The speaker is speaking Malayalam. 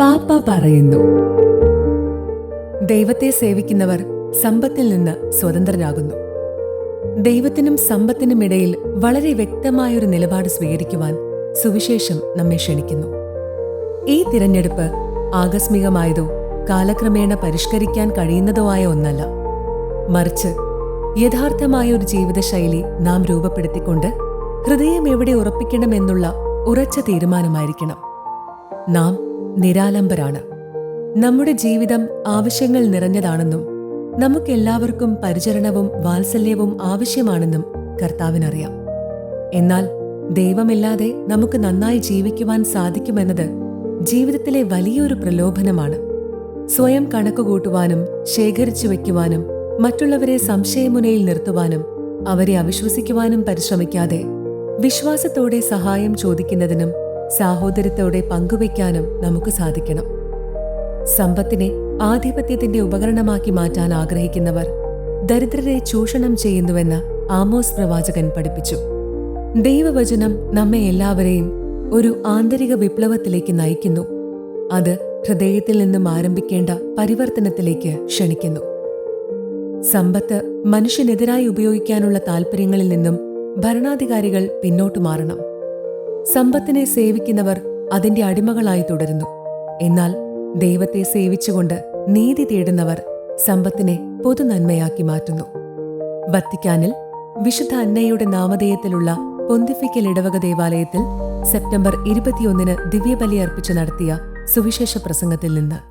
പാപ്പ പറയുന്നു. ദൈവത്തെ സേവിക്കുന്നവർ സമ്പത്തിൽ നിന്ന് സ്വതന്ത്രരാകുന്നു. ദൈവത്തിനും സമ്പത്തിനും ഇടയിൽ വളരെ വ്യക്തമായൊരു നിലപാട് സ്വീകരിക്കുവാൻ സുവിശേഷം നമ്മെ ക്ഷണിക്കുന്നു. ഈ തിരഞ്ഞെടുപ്പ് ആകസ്മികമായതോ കാലക്രമേണ പരിഷ്കരിക്കാൻ കഴിയുന്നതോ ആയ ഒന്നല്ല. മറിച്ച് യഥാർത്ഥമായ ഒരു ജീവിതശൈലി നാം രൂപപ്പെടുത്തിക്കൊണ്ട് ഹൃദയം എവിടെ ഉറപ്പിക്കണമെന്നുള്ള ഉറച്ച തീരുമാനമായിരിക്കണം. നാം നിരാലംബരാണ്. നമ്മുടെ ജീവിതം ആവശ്യങ്ങൾ നിറഞ്ഞതാണെന്നും നമുക്കെല്ലാവർക്കും പരിചരണവും വാത്സല്യവും ആവശ്യമാണെന്നും കർത്താവിനറിയാം. എന്നാൽ ദൈവമില്ലാതെ നമുക്ക് നന്നായി ജീവിക്കുവാൻ സാധിക്കുമെന്നത് ജീവിതത്തിലെ വലിയൊരു പ്രലോഭനമാണ്. സ്വയം കണക്കുകൂട്ടുവാനും ശേഖരിച്ചു വയ്ക്കുവാനും മറ്റുള്ളവരെ സംശയമുനയിൽ നിർത്തുവാനും അവരെ അവിശ്വസിക്കുവാനും പരിശ്രമിക്കാതെ വിശ്വാസത്തോടെ സഹായം ചോദിക്കുന്നതിനും സാഹോദര്യത്തോടെ പങ്കുവയ്ക്കാനും നമുക്ക് സാധിക്കണം. സമ്പത്തിനെ ആധിപത്യത്തിന്റെ ഉപകരണമാക്കി മാറ്റാൻ ആഗ്രഹിക്കുന്നവർ ദരിദ്രരെ ചൂഷണം ചെയ്യുന്നുവെന്ന് ആമോസ് പ്രവാചകൻ പഠിപ്പിച്ചു. ദൈവവചനം നമ്മെ എല്ലാവരെയും ഒരു ആന്തരിക വിപ്ലവത്തിലേക്ക് നയിക്കുന്നു. അത് ഹൃദയത്തിൽ നിന്നും ആരംഭിക്കേണ്ട പരിവർത്തനത്തിലേക്ക് ക്ഷണിക്കുന്നു. സമ്പത്ത് മനുഷ്യനെതിരായി ഉപയോഗിക്കാനുള്ള താൽപ്പര്യങ്ങളിൽ നിന്നും ഭരണാധികാരികൾ പിന്നോട്ടു മാറണം. സമ്പത്തിനെ സേവിക്കുന്നവർ അതിന്റെ അടിമകളായി തുടരുന്നു. എന്നാൽ ദൈവത്തെ സേവിച്ചുകൊണ്ട് നീതി തേടുന്നവർ സമ്പത്തിനെ പൊതുനന്മയാക്കി മാറ്റുന്നു. വത്തിക്കാനിൽ വിശുദ്ധ അന്നയുടെ നാമധേയത്തിലുള്ള പൊന്തിഫിക്കൽ ഇടവക ദേവാലയത്തിൽ സെപ്റ്റംബർ ഇരുപത്തിയൊന്നിന് ദിവ്യബലി അർപ്പിച്ച് നടത്തിയ സുവിശേഷ പ്രസംഗത്തിൽ നിന്ന്